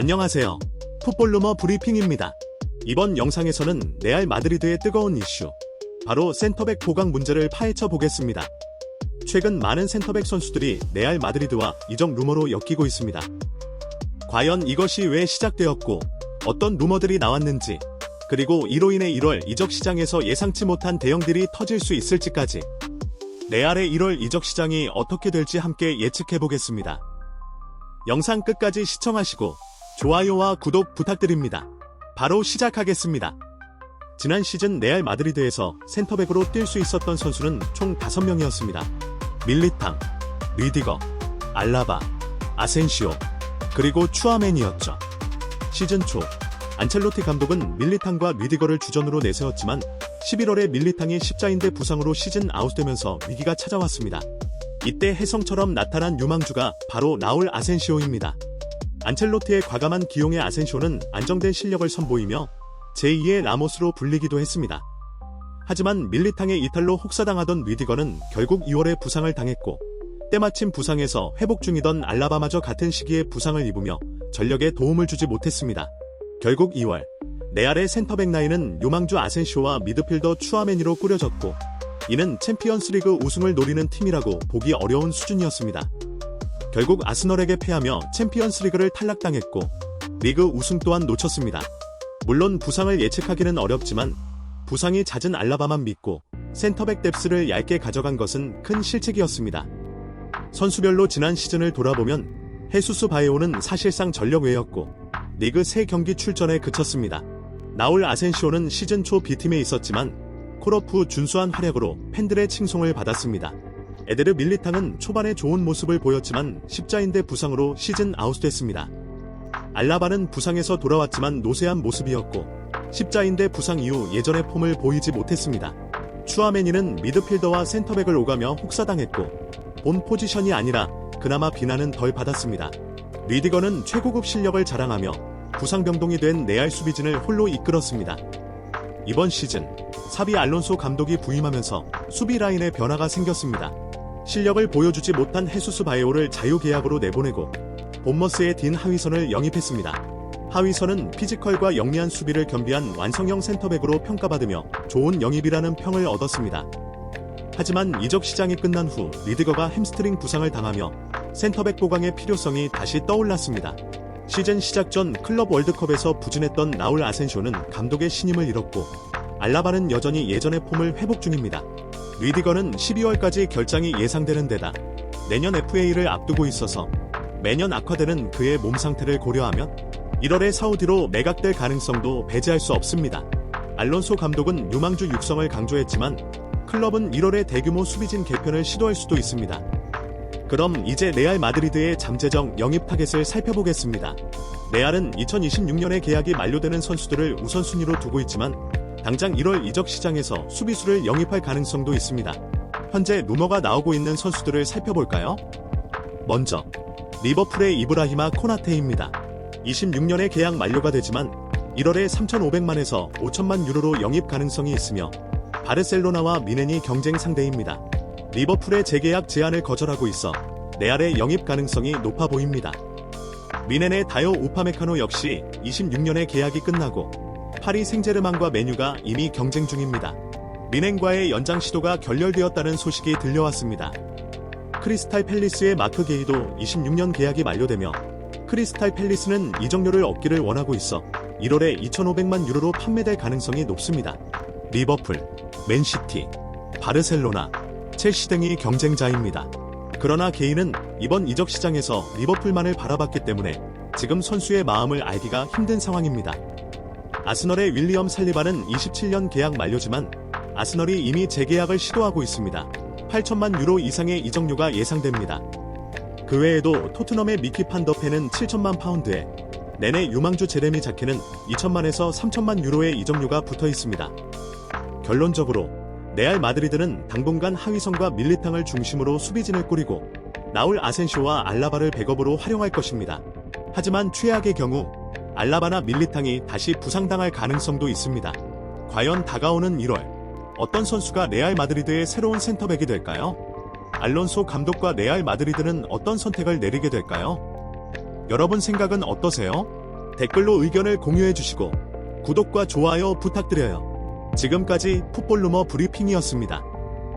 안녕하세요. 풋볼루머 브리핑입니다. 이번 영상에서는 레알 마드리드의 뜨거운 이슈, 바로 센터백 보강 문제를 파헤쳐 보겠습니다. 최근 많은 센터백 선수들이 레알 마드리드와 이적 루머로 엮이고 있습니다. 과연 이것이 왜 시작되었고, 어떤 루머들이 나왔는지, 그리고 이로 인해 1월 이적 시장에서 예상치 못한 대형들이 터질 수 있을지까지, 레알의 1월 이적 시장이 어떻게 될지 함께 예측해 보겠습니다. 영상 끝까지 시청하시고 좋아요와 구독 부탁드립니다. 바로 시작하겠습니다. 지난 시즌 레알 마드리드에서 센터백으로 뛸 수 있었던 선수는 총 5명이었습니다. 밀리탕, 리디거, 알라바, 아센시오, 그리고 추아맨이었죠. 시즌 초 안첼로티 감독은 밀리탕과 리디거를 주전으로 내세웠지만 11월에 밀리탕이 십자인대 부상으로 시즌 아웃되면서 위기가 찾아왔습니다. 이때 혜성처럼 나타난 유망주가 바로 라울 아센시오입니다. 안첼로티의 과감한 기용의 아센시오는 안정된 실력을 선보이며 제2의 라모스로 불리기도 했습니다. 하지만 밀리탕의 이탈로 혹사당하던 리디거는 결국 2월에 부상을 당했고 때마침 부상에서 회복 중이던 알라바마저 같은 시기에 부상을 입으며 전력에 도움을 주지 못했습니다. 결국 2월 레알의 센터백 라인은 유망주 아센시오와 미드필더 추아메니로 꾸려졌고 이는 챔피언스리그 우승을 노리는 팀이라고 보기 어려운 수준이었습니다. 결국 아스널에게 패하며 챔피언스리그를 탈락당했고 리그 우승 또한 놓쳤습니다. 물론 부상을 예측하기는 어렵지만 부상이 잦은 알라바만 믿고 센터백 뎁스를 얇게 가져간 것은 큰 실책이었습니다. 선수별로 지난 시즌을 돌아보면 헤수스 바이오는 사실상 전력 외였고 리그 3경기 출전에 그쳤습니다. 나올 아센시오는 시즌 초 B팀에 있었지만 콜오프 준수한 활약으로 팬들의 칭송을 받았습니다. 에데르 밀리탕은 초반에 좋은 모습을 보였지만 십자인대 부상으로 시즌 아웃됐습니다. 알라바는 부상에서 돌아왔지만 노쇠한 모습이었고 십자인대 부상 이후 예전의 폼을 보이지 못했습니다. 추아메니는 미드필더와 센터백을 오가며 혹사당했고 본 포지션이 아니라 그나마 비난은 덜 받았습니다. 리디거는 최고급 실력을 자랑하며 부상병동이 된 레알 수비진을 홀로 이끌었습니다. 이번 시즌 사비 알론소 감독이 부임하면서 수비 라인에 변화가 생겼습니다. 실력을 보여주지 못한 헤수스 바이오를 자유계약으로 내보내고 본머스의 딘 하위선을 영입했습니다. 하위선은 피지컬과 영리한 수비를 겸비한 완성형 센터백으로 평가받으며 좋은 영입이라는 평을 얻었습니다. 하지만 이적 시장이 끝난 후 리드거가 햄스트링 부상을 당하며 센터백 보강의 필요성이 다시 떠올랐습니다. 시즌 시작 전 클럽 월드컵에서 부진했던 라울 아센쇼는 감독의 신임을 잃었고 알라바는 여전히 예전의 폼을 회복 중입니다. 리디거는 12월까지 결장이 예상되는 데다 내년 FA를 앞두고 있어서 매년 악화되는 그의 몸 상태를 고려하면 1월에 사우디로 매각될 가능성도 배제할 수 없습니다. 알론소 감독은 유망주 육성을 강조했지만 클럽은 1월에 대규모 수비진 개편을 시도할 수도 있습니다. 그럼 이제 레알 마드리드의 잠재적 영입 타겟을 살펴보겠습니다. 레알은 2026년에 계약이 만료되는 선수들을 우선순위로 두고 있지만 당장 1월 이적 시장에서 수비수를 영입할 가능성도 있습니다. 현재 루머가 나오고 있는 선수들을 살펴볼까요? 먼저 리버풀의 이브라히마 코나테입니다. 26년에 계약 만료가 되지만 1월에 3,500만에서 5천만 유로로 영입 가능성이 있으며 바르셀로나와 미넨이 경쟁 상대입니다. 리버풀의 재계약 제안을 거절하고 있어 레알의 영입 가능성이 높아 보입니다. 미넨의 다요 우파메카노 역시 26년에 계약이 끝나고 파리 생제르망과 메뉴가 이미 경쟁 중입니다. 미넨과의 연장 시도가 결렬되었다는 소식이 들려왔습니다. 크리스탈 팰리스의 마크 게이도 26년 계약이 만료되며 크리스탈 팰리스는 이적료를 얻기를 원하고 있어 1월에 2,500만 유로로 판매될 가능성이 높습니다. 리버풀, 맨시티, 바르셀로나, 첼시 등이 경쟁자입니다. 그러나 게이는 이번 이적 시장에서 리버풀만을 바라봤기 때문에 지금 선수의 마음을 알기가 힘든 상황입니다. 아스널의 윌리엄 살리바는 27년 계약 만료지만 아스널이 이미 재계약을 시도하고 있습니다. 8천만 유로 이상의 이적료가 예상됩니다. 그 외에도 토트넘의 미키 판더페는 7천만 파운드에 내내 유망주 제레미 자케는 2천만에서 3천만 유로의 이적료가 붙어 있습니다. 결론적으로 레알 마드리드는 당분간 하위선과 밀리탕을 중심으로 수비진을 꾸리고 나올 아센쇼와 알라바를 백업으로 활용할 것입니다. 하지만 최악의 경우 알라바나 밀리탕이 다시 부상당할 가능성도 있습니다. 과연 다가오는 1월 어떤 선수가 레알 마드리드의 새로운 센터백이 될까요? 알론소 감독과 레알 마드리드는 어떤 선택을 내리게 될까요? 여러분 생각은 어떠세요? 댓글로 의견을 공유해 주시고 구독과 좋아요 부탁드려요. 지금까지 풋볼 루머 브리핑이었습니다.